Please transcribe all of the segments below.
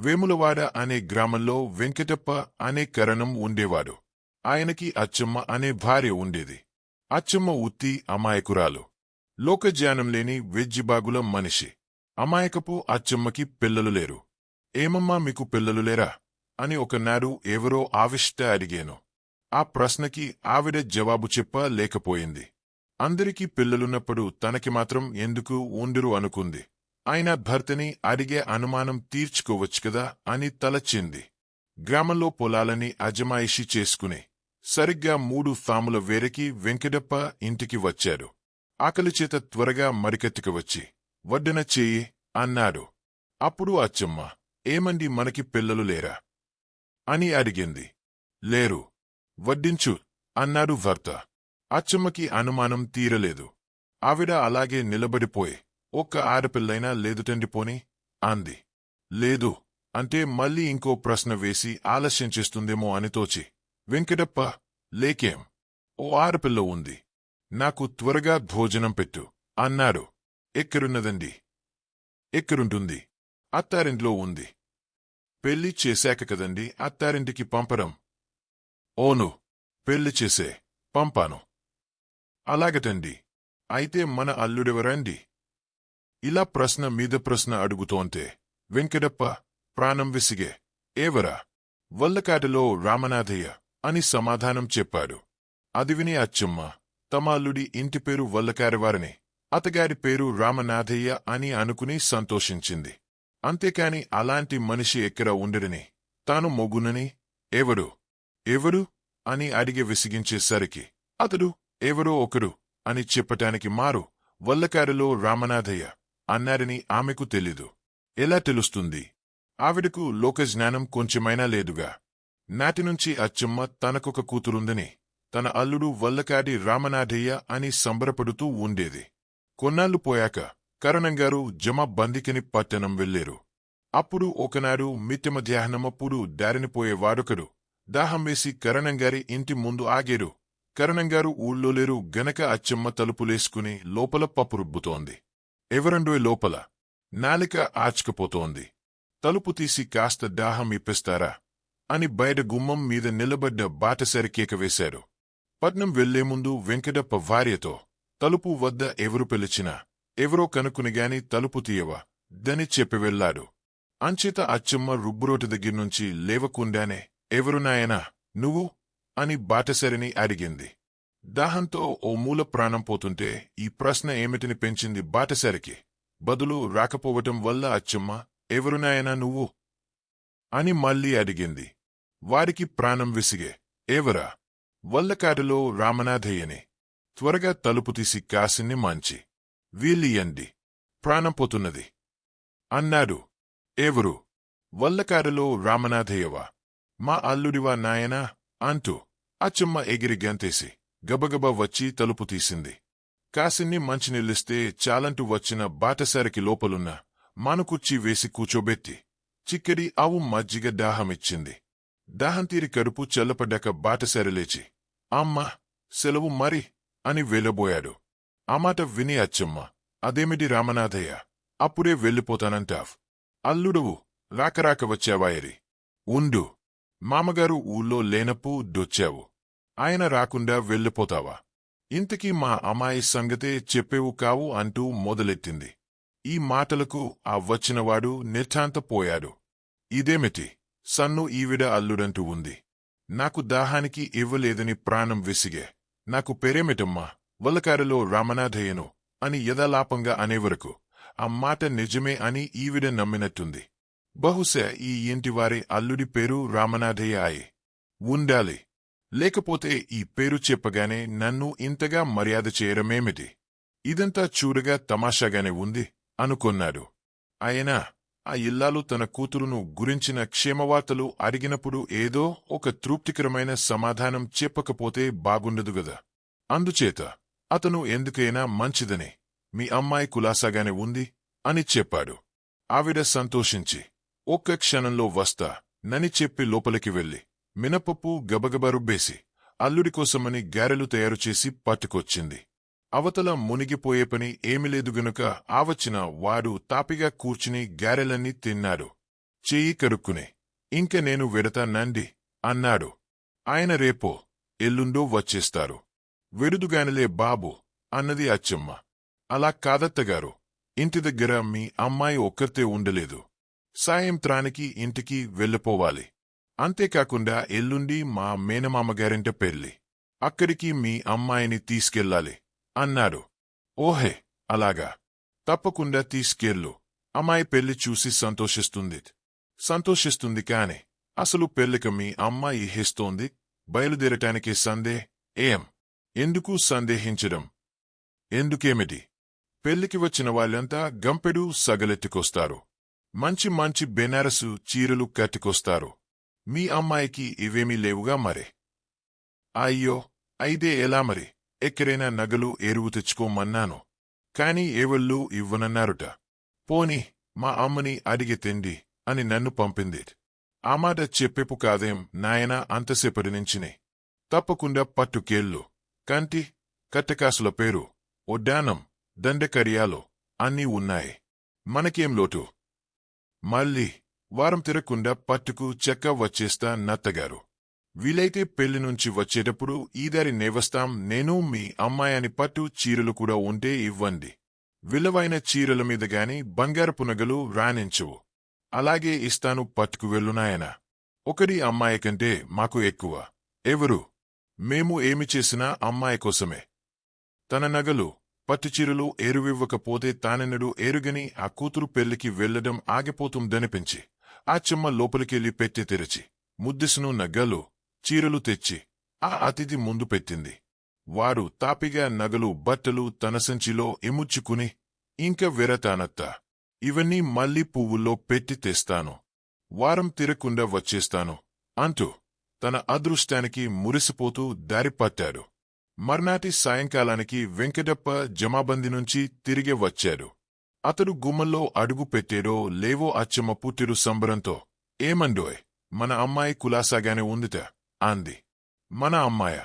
వేములవాడ అనే గ్రామంలో వెంకటప్ప అనే కరణం ఉండేవాడు. ఆయనకి అచ్చమ్మ అనే భార్య ఉండేది. అచ్చమ్మ ఉత్తి అమాయకురాలు. లోకజ్ఞానం లేని వెజ్జిబాగుల మనిషి. అమాయకపు అచ్చమ్మకి పిల్లలు లేరు. ఏమమ్మా మీకు పిల్లలు లేరా? అని ఒకనాడు ఎవరో ఆవిష్ట అడిగాను. ఆ ప్రశ్నకి ఆవిడ జవాబు చెప్ప లేకపోయింది. అందరికీ పిల్లలున్నప్పుడు తనకి మాత్రం ఎందుకు ఉండరు అనుకుంది. ఆయన భర్తని అడిగే అనుమానం తీర్చుకోవచ్చు కదా అని తలచింది. గ్రామంలో పొలాలని అజమాయిషి చేసుకుని సరిగ్గా మూడు ఫాముల వేరకి వెంకటప్ప ఇంటికి వచ్చాడు ఆకలిచేత త్వరగా మరికెత్తుకు వచ్చి వడ్డన చెయ్యి అన్నాడు. అప్పుడు అచ్చమ్మ ఏమండి మనకి పిల్లలు లేరా? అని అడిగింది. లేరు వడ్డించు అన్నాడు భర్త. అచ్చమ్మకి అనుమానం తీరలేదు. ఆవిడ అలాగే నిలబడిపోయి ఒక్క ఆడపిల్లైనా లేదుటండి పోని అంది. లేదు అంటే మళ్ళీ ఇంకో ప్రశ్న వేసి ఆలస్యం చేస్తుందేమో అని తోచి. వెంకటప్ప లేకేం? ఓ ఆడపిల్ల ఉంది. నాకు త్వరగా భోజనం పెట్టు అన్నాడు. ఎక్కడున్నదండి? ఎక్కడుంటుంది? అత్తారింట్లో ఉంది. పెళ్ళి చేశాక కదండి అత్తారింటికి పంపడం ఓను పెళ్ళి చేసే పంపాను. అలాగటండి. అయితే మన అల్లుడెవరండి? ఇలా ప్రశ్న మీద ప్రశ్న అడుగుతోంటే వెంకటప్ప ప్రాణం విసిగే ఏవరా? వల్లకాటలో రామనాథయ్య అని సమాధానం చెప్పాడు. అది విని అచ్చమ్మ తమాల్లుడి ఇంటి పేరు వల్లకారివారని అతగారి పేరు రామనాథయ్య అని అనుకుని సంతోషించింది. అంతేకాని అలాంటి మనిషి ఎక్కడ ఉండడని తాను మొగునని? ఎవడు ఎవడు అని అడిగి విసిగించేసరికి అతడు ఎవరో ఒకడు అని చెప్పటానికి మారు వల్లకారిలో రామనాథయ్య. అన్నారని ఆమెకు తెలీదు. ఎలా తెలుస్తుంది? ఆవిడకు లోకజ్ఞానం కొంచెమైనా లేదుగా. నాటినుంచి అచ్చమ్మ తనకొక కూతురుందని తన అల్లుడు వల్లకాడి రామనాథయ్య అని సంబరపడుతూ ఉండేది. కొన్నాళ్ళు పోయాక కరణంగారు జమ బందికిని పట్టణం వెళ్ళేరు అప్పుడు ఒకనాడు మిత్యమ మధ్యాహ్నమప్పుడు దారినిపోయే వాడొకడు దాహం వేసి కరణంగారి ఇంటి ముందు ఆగేరు. కరణంగారు ఊళ్ళో లేరు గనక అచ్చమ్మ తలుపులేసుకుని లోపల పప్పు రుబ్బుతోంది ఎవరండోయ్ లోపల నాలిక ఆచుకపోతోంది తలుపు తీసి కాస్త దాహం ఇప్పిస్తారా? అని బయట గుమ్మం మీద నిలబడ్డ బాటసరి కేక పట్నం వెళ్ళే ముందు వెంకటప్ప భార్యతో తలుపు వద్ద ఎవరు పిలిచినా ఎవరో కనుక్కునిగాని తలుపు తీయవా? దని చెప్పి వెళ్ళాడు అంచేత అచ్చమ్మ రుబ్బురోటి దగ్గర్నుంచి లేవకుండానే ఎవరు నాయనా నువ్వు? అని బాటసరిని అడిగింది. దాహంతో ఓ మూల ప్రాణం పోతుంటే ఈ ప్రశ్న ఏమిటిని పెంచింది బాటసరికి? బదులు రాకపోవటం వల్ల అచ్చమ్మ ఎవరు నాయనా నువ్వు? అని మళ్ళీ అడిగింది. వారికి ప్రాణం విసిగే ఎవరా? వల్లకాటలో రామనాథయ్యని. త్వరగా తలుపు తీసి కాసిన్ని మంచి. వీలియండి ప్రాణం పోతున్నది. అన్నాడు. ఎవరు? వల్లకాడలో రామనాథయ్యవా? మా అల్లుడివా నాయనా? అంటూ అచ్చమ్మ ఎగిరి గంతేసి. గబగబ వచ్చి తలుపు తీసింది. కాసిన్ని మంచినీళ్ళిస్తే చాలంటూ వచ్చిన బాటసారికి లోపలున్న మానుకుర్చీ వేసి కూచోబెట్టి చిక్కడి ఆవు మజ్జిగ దాహమిచ్చింది. దాహంతీరి కడుపు చల్లపడ్డాక బాటసారి లేచి అమ్మా సెలవు మరి అని వెళ్ళబోయాడు ఆ మాట విని అచ్చమ్మ అదేమిటి రామనాథయ్య? అప్పుడే వెళ్ళిపోతానంటావ్ అల్లుడవు రాకరాక వచ్చావాయరి. ఉండు. మామగారు ఊళ్ళో లేనప్పు డొచ్చావు ఆయన రాకుండా వెళ్ళిపోతావా? ఇంతకీ మా అమ్మాయి సంగతే చెప్పేవు కావు అంటూ మొదలెట్టింది. ఈ మాటలకు ఆ వచ్చినవాడు నిర్ఠాంతపోయాడు ఇదేమిటి? సన్ను ఈవిడ అల్లుడంటూ ఉంది. నాకు దాహానికి ఇవ్వలేదని ప్రాణం విసిగే. నాకు పేరేమిటమ్మా? వల్లకారలో రామనాథయ్యను అని యథాలాపంగా అనేవరకు. ఆ మాట నిజమే అని ఈవిడ నమ్మినట్టుంది. బహుశా ఈ ఇంటివారి అల్లుడి పేరు రామనాథయ్య అయి ఉండాలి. లేకపోతే ఈ పేరు చెప్పగానే నన్ను ఇంతగా మర్యాద చేయడమేమిటి ఇదంతా చూడగా తమాషాగానే ఉంది అనుకొన్నాడు. అయినా ఆ ఇల్లాలు తన కూతురును గురించిన క్షేమవార్తలు అడిగినప్పుడు ఏదో ఒక తృప్తికరమైన సమాధానం చెప్పకపోతే బాగుండదు గదా. అందుచేత అతను ఎందుకైనా మంచిదని మీ అమ్మాయి కులాసాగానే ఉంది అని చెప్పాడు. ఆవిడ సంతోషించి ఒక్క క్షణంలో వస్తా నని చెప్పి లోపలికి వెళ్ళి. మినపప్పు గబగబ రుబ్బేసి అల్లుడి కోసమని గారెలు తయారుచేసి పట్టుకొచ్చింది. అవతల మునిగిపోయే పని ఏమి లేదు గనుక ఆవచ్చిన వారు తాపిగా కూర్చుని గారెలన్నీ తిన్నాడు. చెయ్యి కరుక్కునే ఇంక నేను వెడతానండి అన్నాడు. ఆయన రేపో ఎల్లుండో వచ్చేస్తారు. వెడుదుగానిలే బాబు అన్నది అచ్చమ్మ. అలా కాదత్తగారు ఇంటి దగ్గర మీ అమ్మాయి ఒక్కరితే ఉండలేదు. సాయంత్రానికి ఇంటికి వెళ్ళిపోవాలి. అంతేకాకుండా ఎల్లుండి మా మేనమామగారింట పెళ్ళి అక్కడికి మీ అమ్మాయిని తీసుకెళ్ళాలి అన్నాడు ఓహే అలాగా. తప్పకుండా తీసుకెళ్ళు. అమ్మాయి పెళ్ళి చూసి సంతోషిస్తుంది. సంతోషిస్తుంది కాని అసలు పెళ్ళికి మీ అమ్మాయి హిస్తోంది బయలుదేరటానికి సందే ఏం? ఎందుకు సందేహించడం? ఎందుకేమిటి? పెళ్ళికి వచ్చిన వాళ్ళంతా గంపెడు సగలెత్తుకొస్తారు. మంచి మంచి బెనారసు చీరలు కట్టుకొస్తారు. మీ అమ్మాయికి ఇవేమీ లేవుగా మరే? అయ్యో అయితే ఎలా మరి? ఎక్కడైనా నగలు ఎరువు తెచ్చుకోమన్నాను. కాని ఏవళ్ళు ఇవ్వనన్నారుట. పోని మా అమ్మని అడిగితెండి అని నన్ను పంపింది. ఆ మాట చెప్పేపు కాదేం నాయనా అంతసేపటి నుంచినే. తప్పకుండా పట్టుకేళ్ళు కంటి కట్టకాసుల పేరు ఒడ్డానం దండకరియాలో అన్నీ ఉన్నాయి. మనకేం లోటు? మళ్ళీ వారం తిరగకుండా పట్టుకు చెక్క వచ్చేస్తా నత్తగారు. వీలైతే పెళ్ళి నుంచి వచ్చేటప్పుడు ఈదారి నేవస్తాం నేను మీ అమ్మాయని పట్టు చీరలు కూడా ఉంటే ఇవ్వండి. విలువైన చీరల మీద గాని రాణించవు. అలాగే ఇస్తాను పట్టుకు వెళ్ళునాయన ఒకటి అమ్మాయి కంటే మాకు ఎక్కువ. ఎవరు? మేము ఏమి చేసినా అమ్మాయి కోసమే. తన నగలు పట్టుచీరలు ఎరువివ్వకపోతే తానెన్నడు ఎరుగని ఆ కూతురు పెళ్ళికి వెళ్ళడం ఆగిపోతుందనిపించి. ఆ చెమ్మ లోపలికెళ్ళి పెట్టి తెరచి ముద్దిసును నగలు చీరలు తెచ్చి ఆ అతిథి ముందు పెట్టింది. వారు తాపిగా నగలు బట్టలు తన సంచిలో ఇముచ్చుకుని ఇంక వెరతానత్త ఇవన్నీ మళ్ళీ పువ్వుల్లో పెట్టి తెస్తాను. వారం తిరగకుండా వచ్చేస్తాను అంటూ తన అదృష్టానికి మురిసిపోతూ దారిపట్టాడు మర్నాటి సాయంకాలానికి వెంకటప్ప జమాబంది నుంచి తిరిగి వచ్చాడు. అతడు గుమ్మల్లో అడుగు పెట్టేడో లేవో అచ్చమ్మ పుట్టిరు సంబరంతో ఏమండోయ్ మన అమ్మాయి కులాసాగానే ఉందిట అంది. మన అమ్మాయ?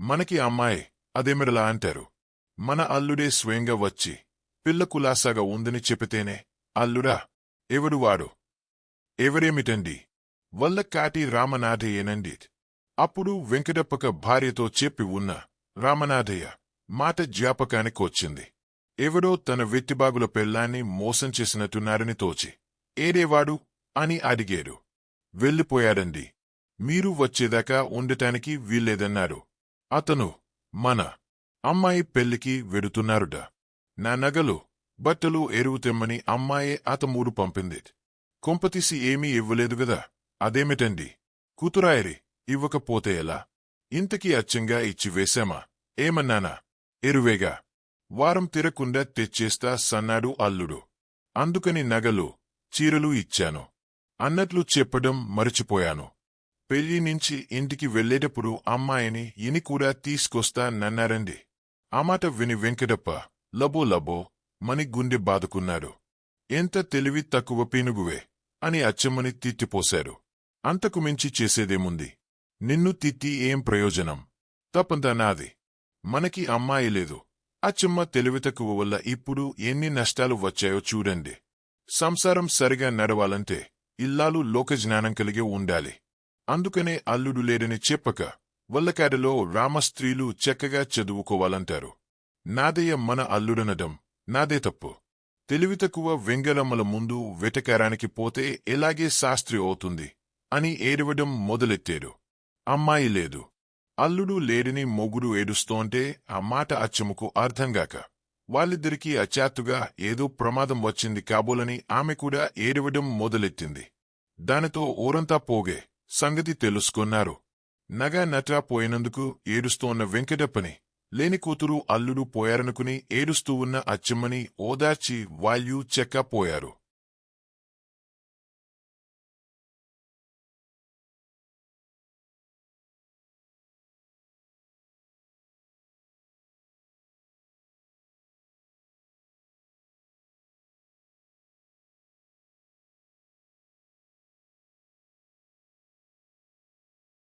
మనకి అమ్మాయి అదేమిరలా అంటారు? మన అల్లుడే స్వయంగా వచ్చి పిల్ల కులాసాగా ఉందని చెప్పితేనే అల్లుడా ఎవడు వాడు? ఎవరేమిటండి? వల్ల కాటి రామనాథయ్యనండి అప్పుడు వెంకటప్పక భార్యతో చెప్పి ఉన్న రామనాథయ్య మాట జ్ఞాపకానికొచ్చింది ఎవడో తన వెట్టిబాగుల పెళ్ళాన్ని మోసం చేసినట్టున్నారని తోచి ఏడేవాడు? అని అడిగారు. వెళ్ళిపోయాడండి. మీరు వచ్చేదాకా ఉండటానికి వీల్లేదన్నారు. అతను మన అమ్మాయి పెళ్ళికి వెడుతున్నారుట. నా నగలు బట్టలు ఎరువు తెమ్మని అమ్మాయే అతమూరు పంపింది. కొంపతీసి ఏమీ ఇవ్వలేదు గదా అదేమిటండి? కూతురాయరి ఇవ్వకపోతే ఎలా? ఇంతకీ అచ్చంగా ఇచ్చి వేశామా? ఏమన్నానా? ఎరువేగా వారం తిరకుండా తెచ్చేస్తా సన్నాడు అల్లుడు. అందుకని నగలు చీరలు ఇచ్చాను. అన్నట్లు చెప్పడం మరచిపోయాను. పెళ్ళి నుంచి ఇంటికి వెళ్ళేటప్పుడు అమ్మాయిని ఇని కూడా తీసుకొస్తా నన్నారండి ఆ మాట విని వెంకటప్ప లబో లబో మని గుండె బాదుకున్నాడు. ఎంత తెలివి తక్కువ పీనుగువే అని అచ్చమ్మని తిట్టిపోశారు. అంతకు మించి చేసేదేముంది? నిన్ను తిట్టి ఏం ప్రయోజనం? తప్పంతా నాది. మనకి అమ్మాయి లేదు. అచ్చమ్మ తెలివి వల్ల ఇప్పుడు ఎన్ని నష్టాలు వచ్చాయో చూడండి. సంసారం సరిగా నడవాలంటే ఇల్లాలు లోకజ్ఞానం కలిగి ఉండాలి. అందుకనే అల్లుడు లేడని చెప్పక వల్లకాడలో రామస్త్రీలు చక్కగా చదువుకోవాలంటారు. నాదయ్య మన అల్లుడనడం నాదే తప్పు. తెలివి తక్కువ వెంగళమ్మల ముందు వెటకారానికి పోతే ఎలాగే శాస్త్రి అవుతుంది అని ఏడవడం మొదలెట్టాడు అమ్మాయి లేదు. అల్లుడు లేరిని మొగుడు ఏడుస్తోంటే ఆ మాట అచ్చముకు అర్థంగాక వాళ్ళిద్దరికీ అచాత్తుగా ఏదో ప్రమాదం వచ్చింది కాబోలని ఆమె కూడా ఏడవడం మొదలెట్టింది. దానితో ఊరంతా పోగే సంగతి తెలుసుకున్నారు. నగా నటా పోయినందుకు ఏడుస్తోన్న వెంకటప్పని లేని కూతురు అల్లుడు పోయారనుకుని ఏడుస్తూ ఉన్న అచ్చమ్మని ఓదార్చి వాల్యూ చెక్క పోయారు